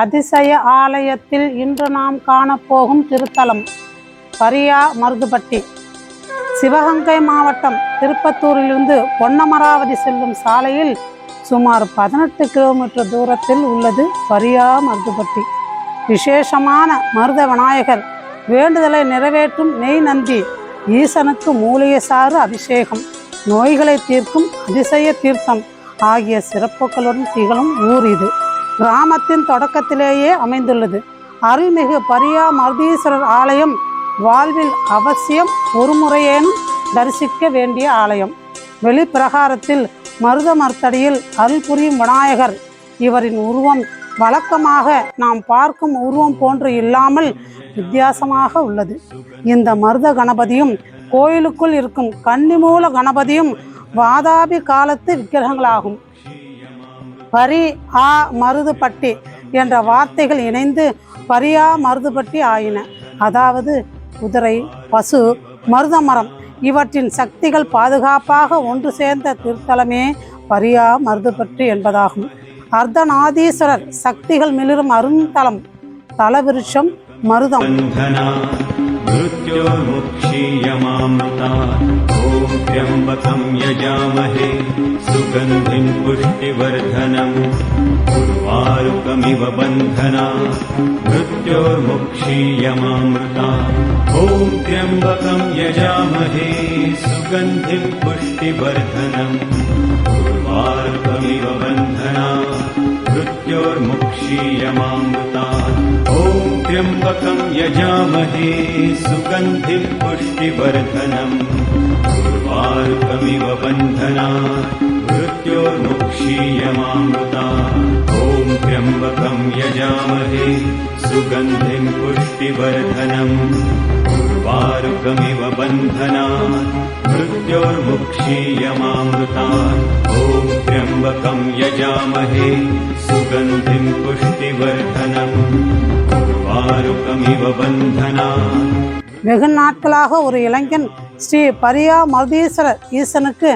அதிசய ஆலயத்தில் இன்று நாம் காணப்போகும் திருத்தலம் பரியா மருதுபட்டி. சிவகங்கை மாவட்டம் திருப்பத்தூரிலிருந்து பொன்னமராவதி செல்லும் சாலையில் சுமார் பதினெட்டு கிலோமீட்டர் தூரத்தில் உள்ளது பரியா மருதுபட்டி. விசேஷமான மருத விநாயகர் வேண்டுதலை நிறைவேற்றும் நெய் நந்தி ஈசனுக்கு மூலிகை சாறு அபிஷேகம் நோய்களை தீர்க்கும் அதிசய தீர்த்தம் ஆகிய சிறப்புகளுடன் திகழும் ஊர் இது. கிராமத்தின் தொடக்கத்திலேயே அமைந்துள்ளது. அருள்மிகு பரியா மருதீஸ்வரர் ஆலயம் வாழ்வில் அவசியம் ஒரு முறையேனும் தரிசிக்க வேண்டிய ஆலயம். வெளிப்பிரகாரத்தில் மருத மருத்தடியில் அருள் புரியும் விநாயகர். இவரின் உருவம் வழக்கமாக நாம் பார்க்கும் உருவம் போன்று இல்லாமல் வித்தியாசமாக உள்ளது. இந்த மருத கணபதியும் கோயிலுக்குள் இருக்கும் கன்னிமூல கணபதியும் வாதாபி காலத்து விக்கிரகங்களாகும். பரி ஆ மருதுபட்டி என்ற வார்த்தைகள் இணைந்து பரியா மருதுபட்டி ஆயின. அதாவது குதிரை பசு மருதமரம் இவற்றின் சக்திகள் பாதுகாப்பாக ஒன்று சேர்ந்த திருத்தலமே பரியா மருதுபட்டி என்பதாகும். அர்த்தநாதீஸ்வரர் சக்திகள் மிளிரும் அருந்தலம் தலவிருஷம் மருதம். मृत्योर्मुक्षीयमामृता ॐ त्र्यम्बकं यजामहे सुगन्धिं पुष्टिवर्धनम् उर्वारुकमिव बन्धना। मृत्योर्मुक्षीयमामृता ॐ त्र्यम्बकं यजामहे सुगन्धिं पुष्टिवर्धनम् उर्वारुकमिव बन्धना मृत्योर्मुक्षीयमामृता ॐ त्र्यम्बकं यजामहे सुगन्धिं पुष्टिवर्धनम्। उर्वारुकमिव बन्धना मृत्योर्मुक्षीयमामृता ॐ त्र्यम्बकं यजामहे सुगन्धिं पुष्टिवर्धनम् उर्वारुकमिव बन्धना मृत्योर्मुक्षीयमामृता ॐ त्र्यम्बकं यजामहे सुगन्धिं पुष्टिवर्धनम् उर्वारुकमिव बन्धना வெகு நாட்களாக ஒரு இளைஞன் ஸ்ரீ பரியா மருதீஸ்வரர் ஈசனுக்கு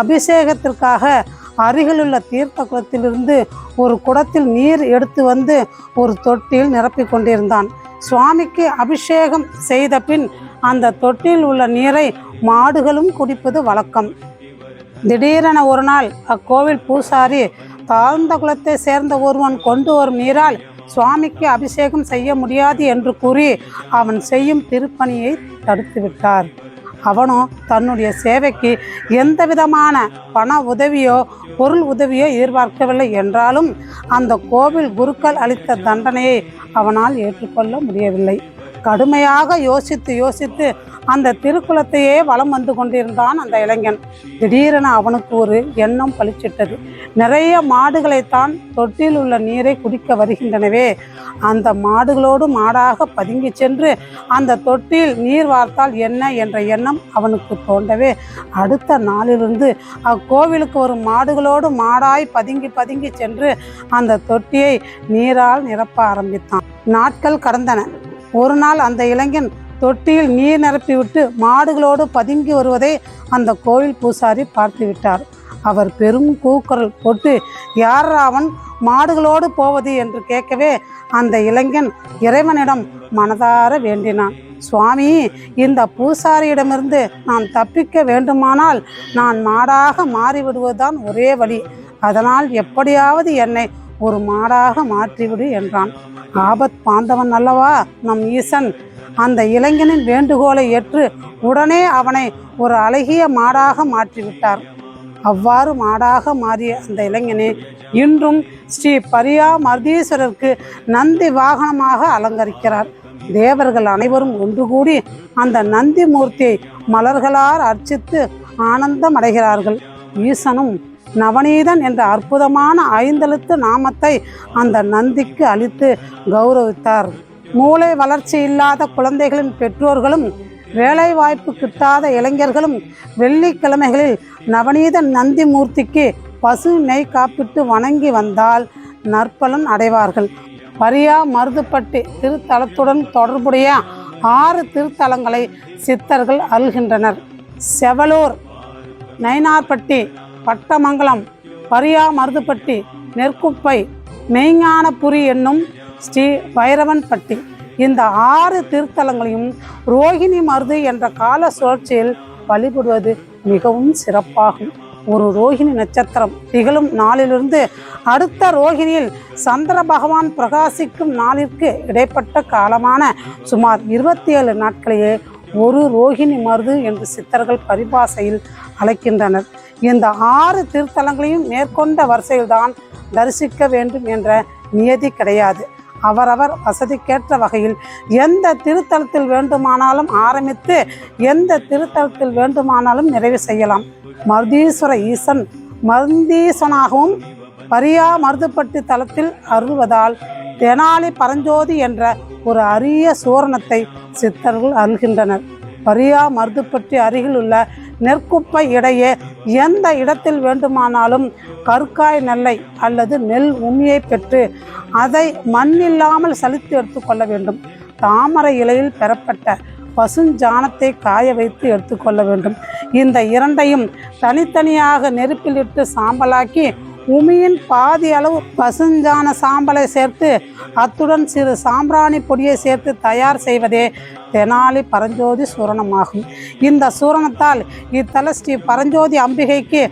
அபிஷேகத்திற்காக அருகிலுள்ள தீர்த்த குளத்திலிருந்து ஒரு குடத்தில் நீர் எடுத்து வந்து ஒரு தொட்டியில் நிரப்பிக் கொண்டிருந்தான் சுவாமிக்கு அபிஷேகம் செய்த பின் அந்த தொட்டியில் உள்ள நீரை மாடுகளும் குடிப்பது வழக்கம். திடீரென ஒரு நாள் அக்கோவில் பூசாரி தாழ்ந்த குலத்தை சேர்ந்த ஒருவன் கொண்டு வரும் நீரால் சுவாமிக்கு அபிஷேகம் செய்ய முடியாது என்று கூறி அவன் செய்யும் திருப்பணியை தடுத்துவிட்டார். அவனும் அவனோ தன்னுடைய சேவைக்கு எந்த விதமான பண உதவியோ பொருள் உதவியோ எதிர்பார்க்கவில்லை என்றாலும் அந்த கோவில் குருக்கள் அளித்த தண்டனையை அவனால் ஏற்றுக்கொள்ள முடியவில்லை. கடுமையாக யோசித்து யோசித்து அந்த திருக்குளத்தையே வலம் வந்து கொண்டிருந்தான் அந்த இளைஞன். திடீரென அவனுக்கு ஒரு எண்ணம் பளிச்சிட்டது. நிறைய மாடுகளைத்தான் தொட்டியில் உள்ள நீரை குடிக்க வருகின்றனவே. அந்த மாடுகளோடு மாடாக பதுங்கி சென்று அந்த தொட்டியில் நீர் வார்த்தால் என்ன என்ற எண்ணம் அவனுக்கு தோன்றவே. அடுத்த நாளிலிருந்து அக்கோவிலுக்கு ஒரு மாடுகளோடு மாடாய் பதுங்கி பதுங்கி சென்று அந்த தொட்டியை நீரால் நிரப்ப ஆரம்பித்தான். நாட்கள் கடந்தன. ஒரு நாள் அந்த இளைஞன் தொட்டியில் நீர் நிரப்பிவிட்டு மாடுகளோடு பதுங்கி வருவதை அந்த கோவில் பூசாரி பார்த்து விட்டார். அவர் பெரும் கூக்குரல் போட்டு யார் அவன்? மாடுகளோடு போவது? என்று கேட்கவே அந்த இளைஞன் இறைவனிடம் மனதார வேண்டினான். சுவாமி இந்த பூசாரியிடமிருந்து நான் தப்பிக்க வேண்டுமானால் நான் மாடாக மாறிவிடுவதுதான் ஒரே வழி. அதனால் எப்படியாவது என்னை ஒரு மாடாக மாற்றிவிடு என்றான். ஆபத் பாந்தவன் அல்லவா? நம் ஈசன் அந்த இளைஞனின் வேண்டுகோளை ஏற்று உடனே அவனை ஒரு அழகிய மாடாக மாற்றிவிட்டார். அவ்வாறு மாடாக மாறிய அந்த இளைஞனே இன்றும் ஸ்ரீ பரியா மருதீஸ்வரருக்கு நந்தி வாகனமாக அலங்கரிக்கிறார். தேவர்கள் அனைவரும் ஒன்று கூடி அந்த நந்தி மூர்த்தியை மலர்களால் அர்ச்சித்து ஆனந்தம் அடைகிறார்கள் ஈசனும் நவநீதன் என்ற அற்புதமான ஐந்தெழுத்து நாமத்தை அந்த நந்திக்கு அளித்து கௌரவித்தார். மூளை வளர்ச்சி இல்லாத குழந்தைகளின் பெற்றோர்களும் வேலை வாய்ப்பு கிட்டாத இளைஞர்களும் வெள்ளிக்கிழமைகளில் நவநீத நந்தி மூர்த்திக்கு பசு நெய் காப்பிட்டு வணங்கி வந்தால் நற்பலன் அடைவார்கள். பரியா மருதுப்பட்டி திருத்தலத்துடன் தொடர்புடைய ஆறு திருத்தலங்களை சித்தர்கள் அருள்கின்றனர். செவலூர் நைனார்பட்டி பட்டமங்கலம் பரியா மருதுப்பட்டி நெற்குப்பை மெய்ஞானபுரி என்னும் ஸ்ரீ பைரவன்பட்டி. இந்த ஆறு திருத்தலங்களையும் ரோகிணி மருது என்ற கால சுழற்சியில் வழிபடுவது மிகவும் சிறப்பாகும். ஒரு ரோகிணி நட்சத்திரம் திகழும் நாளிலிருந்து அடுத்த ரோகிணியில் சந்திர பகவான் பிரகாசிக்கும் நாளிற்கு இடைப்பட்ட காலமான சுமார் இருபத்தி ஏழு நாட்களையே ஒரு ரோகிணி மருது என்று சித்தர்கள் பரிபாசையில் அழைக்கின்றனர். இந்த ஆறு திருத்தலங்களையும் மேற்கொண்ட வரிசையில்தான் தரிசிக்க வேண்டும் என்ற நியதி கிடையாது. அவரவர் வசதிக்கேற்ற வகையில் எந்த திருத்தலத்தில் வேண்டுமானாலும் ஆரம்பித்து எந்த திருத்தலத்தில் வேண்டுமானாலும் நிறைவு செய்யலாம். மருதீஸ்வர ஈசன் மருந்தீசனாகவும் பரியா மருதுப்பட்டி தலத்தில் அருள்வதால் தெனாலி பரஞ்சோதி என்ற ஒரு அரிய சூரணத்தை சித்தர்கள் அருள்கின்றனர். பரியா மருதுப்பட்டி அருகில் உள்ள நெற்குப்பை இடையே எந்த இடத்தில் வேண்டுமானாலும் கற்காய் நெல்லை அல்லது நெல் உண்மையை பெற்று அதை மண்ணில்லாமல் சலித்து எடுத்துக்கொள்ள வேண்டும். தாமரை இலையில் பெறப்பட்ட பசுஞ்சாணத்தை காய வைத்து எடுத்துக்கொள்ள வேண்டும். இந்த இரண்டையும் தனித்தனியாக நெருப்பிலிட்டு சாம்பலாக்கி உமியின் பாதி அளவு பசுஞ்சான சாம்பலை சேர்த்து அத்துடன் சிறு சாம்பிராணி பொடியை சேர்த்து தயார் செய்வதே தெனாலி பரஞ்சோதி சூரணமாகும். இந்த சூரணத்தால் இத்தல ஸ்ரீ பரஞ்சோதி அம்பிகைக்கு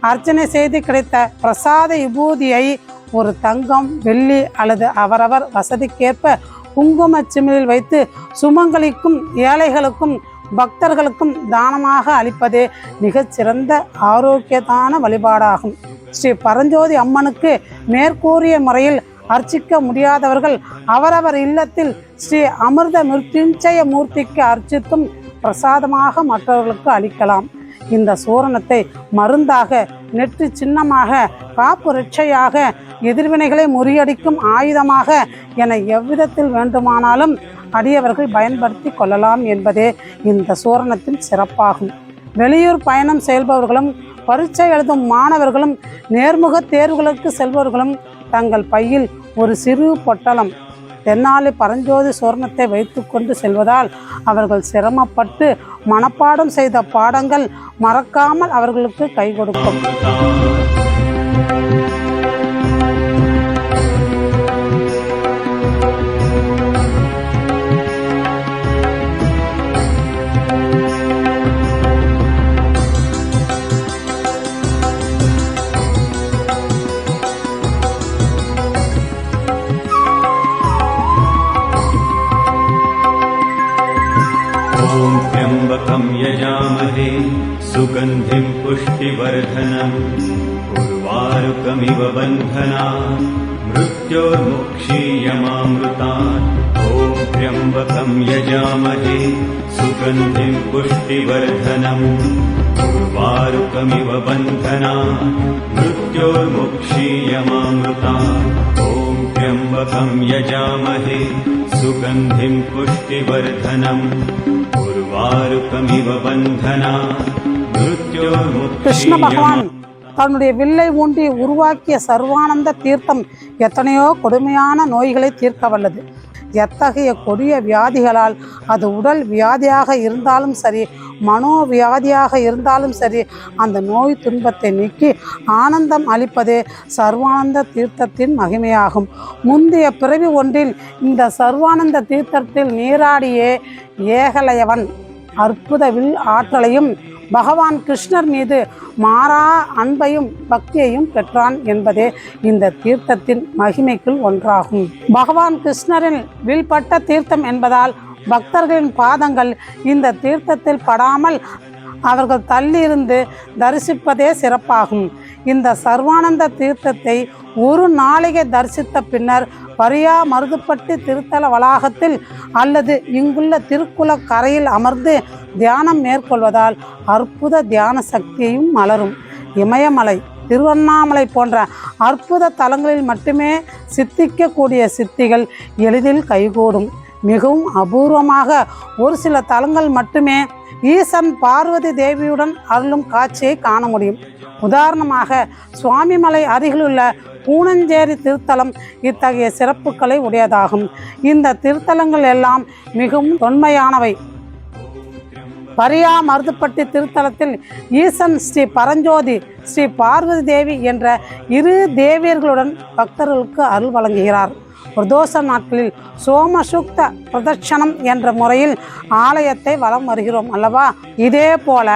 அர்ச்சனை செய்து கிடைத்த பிரசாத விபூதியை ஒரு தங்கம் வெள்ளி அல்லது அவரவர் வசதிக்கேற்ப குங்கும சிமிழில் வைத்து சுமங்கலிக்கும் ஏழைகளுக்கும் பக்தர்களுக்கும் தானமாக அளிப்பதே மிகச்சிறந்த ஆரோக்கியதான வழிபாடாகும். ஸ்ரீ பரஞ்சோதி அம்மனுக்கு மேற்கூறிய முறையில் அர்ச்சிக்க முடியாதவர்கள் அவரவர் இல்லத்தில் ஸ்ரீ அமிர்த மிருத்யுஞ்சய மூர்த்திக்கு அர்ச்சித்தும் பிரசாதமாக மற்றவர்களுக்கு அளிக்கலாம். இந்த சூரணத்தை மருந்தாக நெற்றி சின்னமாக காப்பு ரட்சையாக எதிர்வினைகளை முறியடிக்கும் ஆயுதமாக என எவ்விதத்தில் வேண்டுமானாலும் அடியவர்கள் பயன்படுத்தி கொள்ளலாம் என்பதே இந்த சூரணத்தின் சிறப்பாகும். வெளியூர் பயணம் செயல்பவர்களும் பரீட்சை எழுதும் மாணவர்களும் நேர்முக தேர்வுகளுக்கு செல்பவர்களும் தங்கள் பையில் ஒரு சிறு பொட்டலம் தென்னாலி பரஞ்சோதி சுவர்ணத்தை வைத்துக்கொண்டு செல்வதால் அவர்கள் சிரமப்பட்டு மனப்பாடம் செய்த பாடங்கள் மறக்காமல் அவர்களுக்கு கை கொடுக்கும். सुगन्धिं पुष्टिवर्धनम् उर्वारुकमिव बन्धना मृत्योर्मुक्षीयमामृतात् ॐ त्र्यम्बकं यजामहे सुगन्धिं पुष्टिवर्धनम् उर्वारुकमिव बन्धना मृत्योर्मुक्षीयमामृतात् ॐ त्र्यम्बकं यजामहे सुगन्धिं पुष्टिवर्धनम् उर्वारुकमिव बन्धना கிருஷ்ண பகவான் தன்னுடைய வில்லை ஊன்றி உருவாக்கிய சர்வானந்த தீர்த்தம் எத்தனையோ கொடுமையான நோய்களை தீர்க்க வல்லது. எத்தகைய கொடிய வியாதிகளால் அது உடல் வியாதியாக இருந்தாலும் சரி மனோ வியாதியாக இருந்தாலும் சரி அந்த நோய் துன்பத்தை நீக்கி ஆனந்தம் அளிப்பதே சர்வானந்த தீர்த்தத்தின் மகிமையாகும். முந்தைய பிறவி ஒன்றில் இந்த சர்வானந்த தீர்த்தத்தில் நீராடியே ஏகலயவன் அற்புத வில் ஆற்றலையும் பகவான் கிருஷ்ணர் மீது மாறா அன்பையும் பக்தியையும் பெற்றான் என்பதே இந்த தீர்த்தத்தின் மகிமைக்குள் ஒன்றாகும். பகவான் கிருஷ்ணரின் வில்பட்ட தீர்த்தம் என்பதால் பக்தர்களின் பாதங்கள் இந்த தீர்த்தத்தில் படாமல் அவர்கள் தள்ளியிருந்து தரிசிப்பதே சிறப்பாகும். இந்த சர்வானந்த தீர்த்தத்தை ஒரு நாளிகை தரிசித்த பின்னர் பரியா மருதுப்பட்டு திருத்தல வளாகத்தில் அல்லது இங்குள்ள திருக்குள கரையில் அமர்ந்து தியானம் மேற்கொள்வதால் அற்புத தியான சக்தியும் மலரும். இமயமலை திருவண்ணாமலை போன்ற அற்புத தலங்களில் மட்டுமே சித்திக்கக்கூடிய சித்திகள் எளிதில் கைகூடும். மிகவும் அபூர்வமாக ஒரு சில தலங்கள் மட்டுமே ஈசன் பார்வதி தேவியுடன் அருளும் காட்சியை காண முடியும். உதாரணமாக சுவாமிமலை அருகிலுள்ள பூனஞ்சேரி திருத்தலம் இத்தகைய சிறப்புகளை உடையதாகும். இந்த திருத்தலங்கள் எல்லாம் மிகவும் தொன்மையானவை. பரியா மருதுப்பட்டி திருத்தலத்தில் ஈசன் ஸ்ரீ பரஞ்சோதி ஸ்ரீ பார்வதி தேவி என்ற இரு தேவியர்களுடன் பக்தர்களுக்கு அருள் வழங்குகிறார். பிரதோஷ நாட்களில் சோமசுக்த பிரதட்சணம் என்ற முறையில் ஆலயத்தை வலம் வருகிறோம் அல்லவா? இதே போல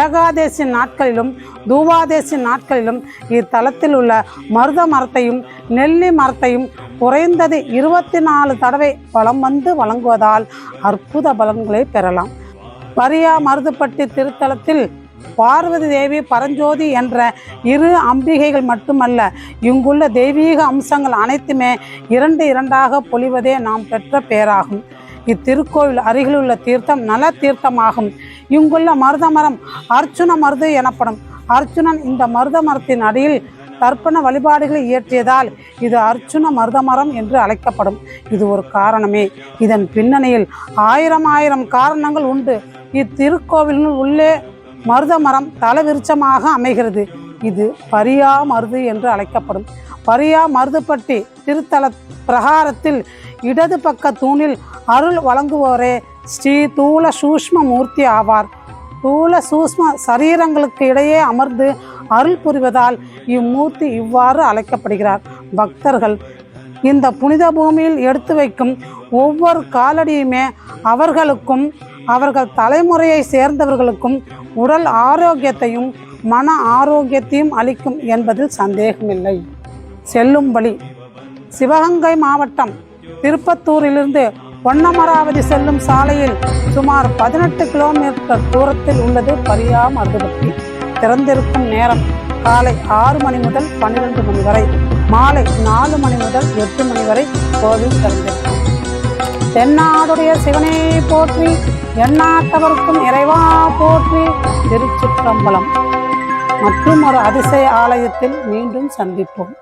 ஏகாதேசி நாட்களிலும் தூவாதேசி நாட்களிலும் இத்தலத்தில் உள்ள மருத மரத்தையும் நெல்லி மரத்தையும் குறைந்தது இருபத்தி நாலு தடவை வலம் வந்து வழங்குவதால் அற்புத பலன்களை பெறலாம். பரியா மருதுப்பட்டி திருத்தலத்தில் பார்வதி தேவி பரஞ்சோதி என்ற இரு அம்பிகைகள் மட்டுமல்ல இங்குள்ள தெய்வீக அம்சங்கள் அனைத்துமே இரண்டு இரண்டாக பொழிவதே நாம் பெற்ற பேராகும். இத்திருக்கோவில் அருகிலுள்ள தீர்த்தம் நல தீர்த்தமாகும். இங்குள்ள மருத மரம் அர்ச்சுன மருது எனப்படும். அர்ச்சுனன் இந்த மருத மரத்தின் அடியில் தர்ப்பண வழிபாடுகளை இயற்றியதால் இது அர்ச்சுன மருதமரம் என்று அழைக்கப்படும். இது ஒரு காரணமே. இதன் பின்னணியில் ஆயிரம் ஆயிரம் காரணங்கள் உண்டு. இத்திருக்கோவிலின் உள்ளே மருத மரம் தலவிருச்சமாக அமைகிறது. இது பரியா மருது என்று அழைக்கப்படும். பரியா மருதுப்பட்டி திருத்தல பிரகாரத்தில் இடது பக்க தூணில் அருள் வழங்குவோரே ஸ்ரீ தூல சூஷ்ம மூர்த்தி ஆவார். தூல சூஷ்ம சரீரங்களுக்கு இடையே அமர்ந்து அருள் புரிவதால் இம்மூர்த்தி இவ்வாறு அழைக்கப்படுகிறார். பக்தர்கள் இந்த புனித பூமியில் எடுத்து வைக்கும் ஒவ்வொரு காலடியுமே அவர்களுக்கும் அவர்கள் தலைமுறையை சேர்ந்தவர்களுக்கும் உடல் ஆரோக்கியத்தையும் மன ஆரோக்கியத்தையும் அளிக்கும் என்பதில் சந்தேகமில்லை. செல்லும் வழி சிவகங்கை மாவட்டம் திருப்பத்தூரிலிருந்து பொன்னமராவதி செல்லும் சாலையில் சுமார் பதினெட்டு கிலோமீட்டர் தூரத்தில் உள்ளது பரியா மருதுபட்டி திறந்திருக்கும் நேரம் காலை ஆறு மணி முதல் பன்னிரெண்டு மணி வரை மாலை நாலு மணி முதல் எட்டு மணி வரை கோவில் திறந்திருக்கும். தென்னாடுடைய சிவனே போற்றி எண்ணாட்டவர்க்கும் இறைவா போற்றி திருச்சிற்றம்பலம். மற்றும் ஒரு அதிசய ஆலயத்தில் மீண்டும் சந்திப்போம்.